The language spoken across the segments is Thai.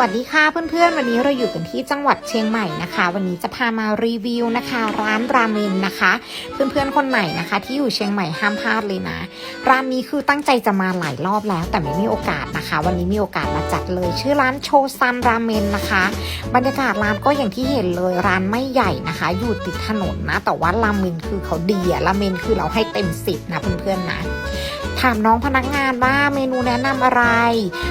วัสดีค่ะเพื่อนๆ วันนี้เราอยู่กันที่จังหวัดเชียงใหม่นะคะ วันนี้จะพามารีวิวนะคะ ร้านราเมนนะคะ เพื่อนๆคนไหนนะคะ ที่อยู่เชียงใหม่ห้ามพลาดเลยนะร้านนี้คือตั้งใจจะมาหลายรอบแล้ว แต่ไม่มีโอกาสนะคะ วันนี้มีโอกาสมาจัดเลย ชื่อร้านโชซันราเมนนะคะ บรรยากาศร้านก็อย่างที่เห็นเลยร้านไม่ใหญ่นะคะ อยู่ติดถนนนะ แต่ว่าราเมนคือเขาดีอะราเมนคือเราให้เต็มสิบนะเพื่อนๆนะ ถามน้องพนักงานว่าเมนูแนะนำอะไร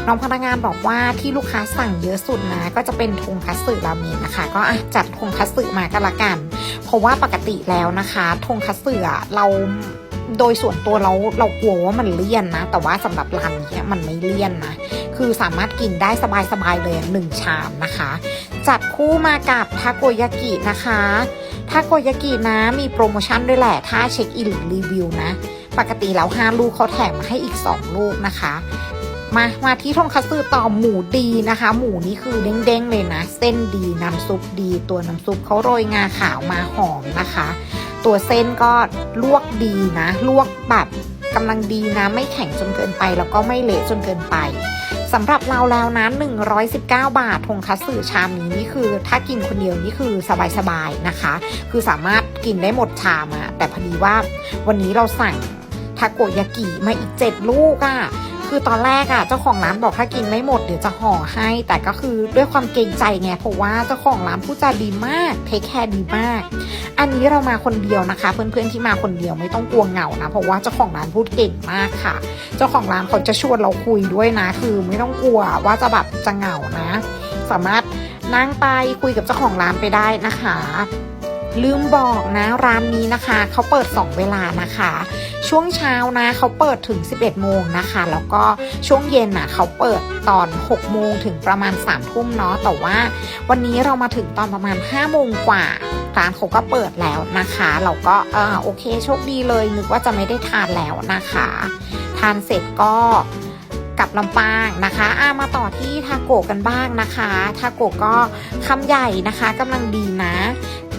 น้องพนักงานบอกว่าที่ลูกค้าสั่งเยอะสุดนะก็จะเป็นทงคัตสึราเมนนะคะ ก็อะจัดทงคัตสึมาก็ละกัน เพราะว่าปกติแล้วนะคะทงคัตสึเราโดยส่วนตัวเราเรากลัวว่ามันเลี่ยนนะ แต่ว่าสำหรับร้านนี้มันไม่เลี่ยนนะ คือสามารถกินได้สบายๆเลยหนึ่งชามนะคะ จัดคู่มากับทาโกยากินะคะทาโกยากินะมีโปรโมชั่นด้วยแหละ ถ้าเช็คอินหรือรีวิวนะ ปกติแล้ว 5 ลูกเขาแถมมาให้อีก 2 ลูกนะคะ มามาที่ทงคัตสึต่อหมูดีนะคะ หมูนี่คือเด้งๆเลยนะ เส้นดีน้ำซุปดี ตัวน้ำซุปเขาโรยงาขาวมาหอมนะคะ ตัวเส้นก็ลวกดีนะ ลวกแบบกำลังดีนะ ไม่แข็งจนเกินไป แล้วก็ไม่เละจนเกินไปสำหรับเราแล้วนะ119 บาททงคัตสึชามนี้นี่คือ ถ้ากินคนเดียวนี่คือสบายๆนะคะ คือสามารถกินได้หมดชามอะแต่พอดีว่าวันนี้เราสั่ง ทาโกยากิมาอีกเจ็ดลูกอะ่ะคือตอนแรกอะ่ะเจ้าของร้านบอกถ้ากินไม่หมดเดี๋ยวจะห่อให้ แต่ก็คือด้วยความเกรงใจไงเพราะว่าเจ้าของร้านพูดจาดีมากเทคแคร์ดีมาก อันนี้เรามาคนเดียวนะคะ เพื่อนๆที่มาคนเดียวไม่ต้องกลัวเหงานะเพราะว่าเจ้าของร้านพูดเก่งมากค่ะ เจ้าของร้านเขาจะชวนเราคุยด้วยนะ คือไม่ต้องกลัวว่าจะแบบจะเหงานะ สามารถนั่งไปคุยกับเจ้าของร้านไปได้นะคะ ลืมบอกนะร้านนี้นะคะ เขาเปิด 2 เวลานะคะ ช่วงเช้านะเขาเปิดถึง 11 โมงนะคะ แล้วก็ช่วงเย็นน่ะเขาเปิดตอน 6 โมงถึงประมาณ 3 ทุ่มเนาะแต่ว่าวันนี้เรามาถึงตอนประมาณ 5 โมงกว่าร้านเขาก็เปิดแล้วนะคะ เราก็เออโอเคโชคดีเลยนึกว่าจะไม่ได้ทานแล้วนะคะ ทานเสร็จก็กลับลำปางนะคะอามาต่อที่ทาโกะกันบ้างนะคะ ทาโกะก็คำใหญ่นะคะกำลังดีนะ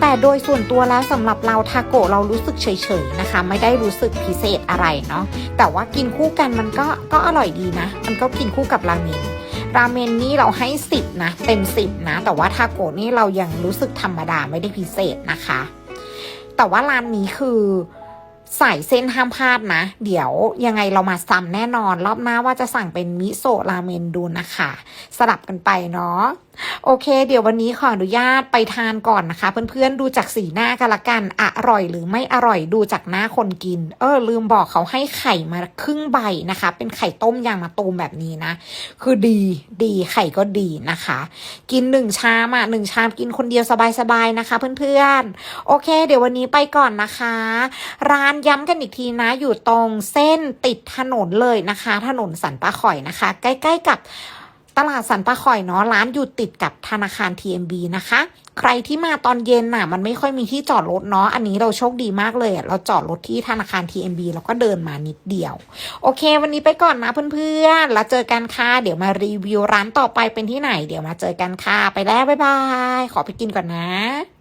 แต่โดยส่วนตัวแล้วสำหรับเราทาโกะเรารู้สึกเฉยๆนะคะ ไม่ได้รู้สึกพิเศษอะไรเนาะแต่ว่ากินคู่กันมันก็ก็อร่อยดีนะ มันก็กินคู่กับราเมนราเมนนี่เราให้สิบนะ เต็มสิบนะ แต่ว่าทาโกะนี่เรายังรู้สึกธรรมดาไม่ได้พิเศษนะคะ แต่ว่าร้านนี้คือ ใส่เส้นห้ามพลาดนะ เดี๋ยวยังไงเรามาซ้ำแน่นอน รอบหน้าว่าจะสั่งเป็นมิโซะราเมนดูนะคะ สลับกันไปเนาะโอเค เดี๋ยววันนี้ขออนุญาตไปทานก่อนนะคะ เพื่อนๆดูจากสีหน้ากันละกันอร่อยหรือไม่อร่อยดูจากหน้าคนกิน เออ ลืมบอกเขาให้ไข่มาครึ่งใบนะคะ เป็นไข่ต้มยางมาตูมแบบนี้นะ คือดีดีไข่ก็ดีนะคะ กินหนึ่งชามอะหนึ่งชามกินคนเดียวสบายๆนะคะ เพื่อนๆโอเค เดี๋ยววันนี้ไปก่อนนะคะ ร้านย้ำกันอีกทีนะ อยู่ตรงเส้นติดถนนเลยนะคะ ถนนสันปะข่อยนะคะ ใกล้ ๆ กับตลาดสันปะข่อยเนาะร้านอยู่ติดกับธนาคาร TMB นะคะ ใครที่มาตอนเย็นน่ะ มันไม่ค่อยมีที่จอดรถเนาะอันนี้เราโชคดีมากเลย เราจอดรถที่ธนาคาร TMB แล้วก็เดินมานิดเดียว โอเค วันนี้ไปก่อนนะเพื่อนๆแล้วเจอกันค่ะเดี๋ยวมารีวิวร้านต่อไปเป็นที่ไหน เดี๋ยวมาเจอกันค่ะไปแล้วบ๊ายบายขอไปกินก่อนนะ